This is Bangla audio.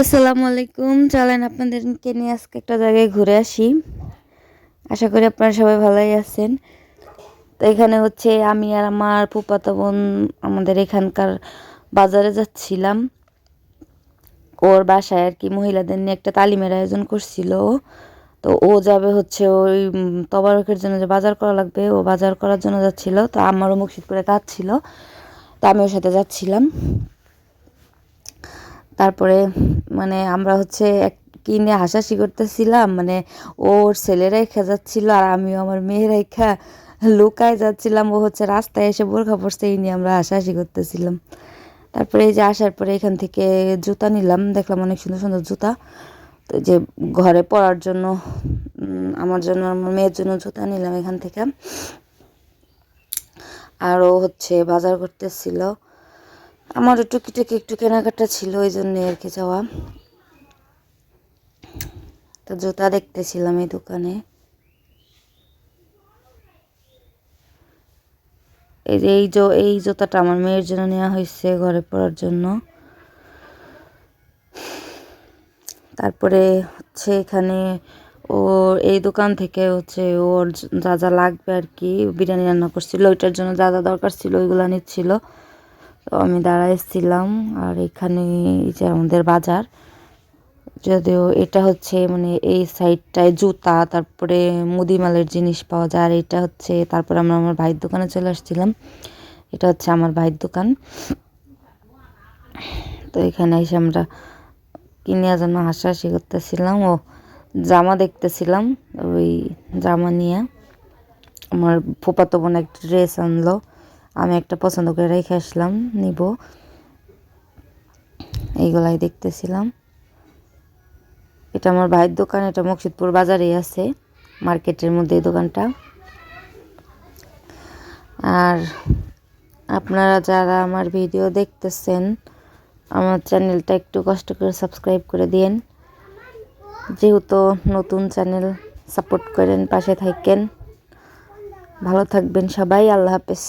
আসসালামু আলাইকুম। চলেন আপনাদেরকে নিয়ে আজকে একটা জায়গায় ঘুরে আসি। আশা করি আপনারা সবাই ভালোই আছেন। তো এখানে হচ্ছে আমি আর আমার ফুপাতো বোন আমাদের এখানকার বাজারে যাচ্ছিলাম। ওর বাসায় আর কি মহিলাদের নিয়ে একটা তালিমের আয়োজন করছিল। তো ও যাবে হচ্ছে ওই তবারকের জন্য যে বাজার করা লাগবে, ও বাজার করার জন্য যাচ্ছিল। তো আমারও মুর্শিদপুরে কাজ ছিল। তো আমি ওর সাথে যাচ্ছিলাম। তারপরে মানে আমরা হচ্ছে এক কিনে হাসাহাসি করতেছিলাম মানে ওর ছেলে রেখা যাচ্ছিল আর আমিও আমার মেয়েরাই খা লুকায় যাচ্ছিলাম। ও হচ্ছে রাস্তায় এসে বোরখা পড়ছে এই নিয়ে আমরা হাসাহাসি করতেছিলাম। তারপরে এই যে আসার পরে এখান থেকে জুতা নিলাম, দেখলাম অনেক সুন্দর সুন্দর জুতা। তো যে ঘরে পরার জন্য আমার জন্য, আমার মেয়ের জন্য জুতা নিলাম এখান থেকে। আরও হচ্ছে বাজার করতেছিল। আমারও টুকিটাকি একটু কেনাকাটা ছিল, ওই জন্যে আর কি যাওয়া। তো জুতা দেখতেছিলাম এই দোকানে। এই যে এই এই জুতাটা আমার মেয়ের জন্য নেওয়া হয়েছে ঘরে পড়ার জন্য। তারপরে হচ্ছে এখানে ও এই দোকান থেকে হচ্ছে ওর যা যা লাগবে আর কি, বিরিয়ানি রান্না করছিল, ওইটার জন্য যা যা দরকার ছিল ওইগুলো নিচ্ছিল। তো আমি দাঁড়াইছিলাম আর এখানে এই যে আমাদের বাজার, যদিও এটা হচ্ছে মানে এই সাইডটায় জুতা, তারপরে মুদিমালের জিনিস পাওয়া যায়, আর এটা হচ্ছে, তারপরে আমরা আমার ভাইয়ের দোকানে চলে আসছিলাম, এটা হচ্ছে আমার ভাইয়ের দোকান। তো এখানে এসে আমরা কিনে জন্য হাসাহাসি করতেছিলাম, ও জামা দেখতেছিলাম, ওই জামা নিয়ে। আমার ফুপাতো বোন একটা ড্রেস আনলো আমি একটা পছন্দ করে রেখে আসলাম, নিব। এইগুলাই দেখতেছিলাম। এটা আমার ভাইয়ের দোকান, এটা মুর্শিদপুর বাজারেই আছে, মার্কেটের মধ্যে এই দোকানটা। আর আপনারা যারা আমার ভিডিও দেখতেছেন, আমার চ্যানেলটা একটু কষ্ট করে সাবস্ক্রাইব করে দিয়েন। যেহেতু নতুন চ্যানেল সাপোর্ট করেন, পাশে থাকেন। ভালো থাকবেন সবাই, আল্লাহ হাফেজ।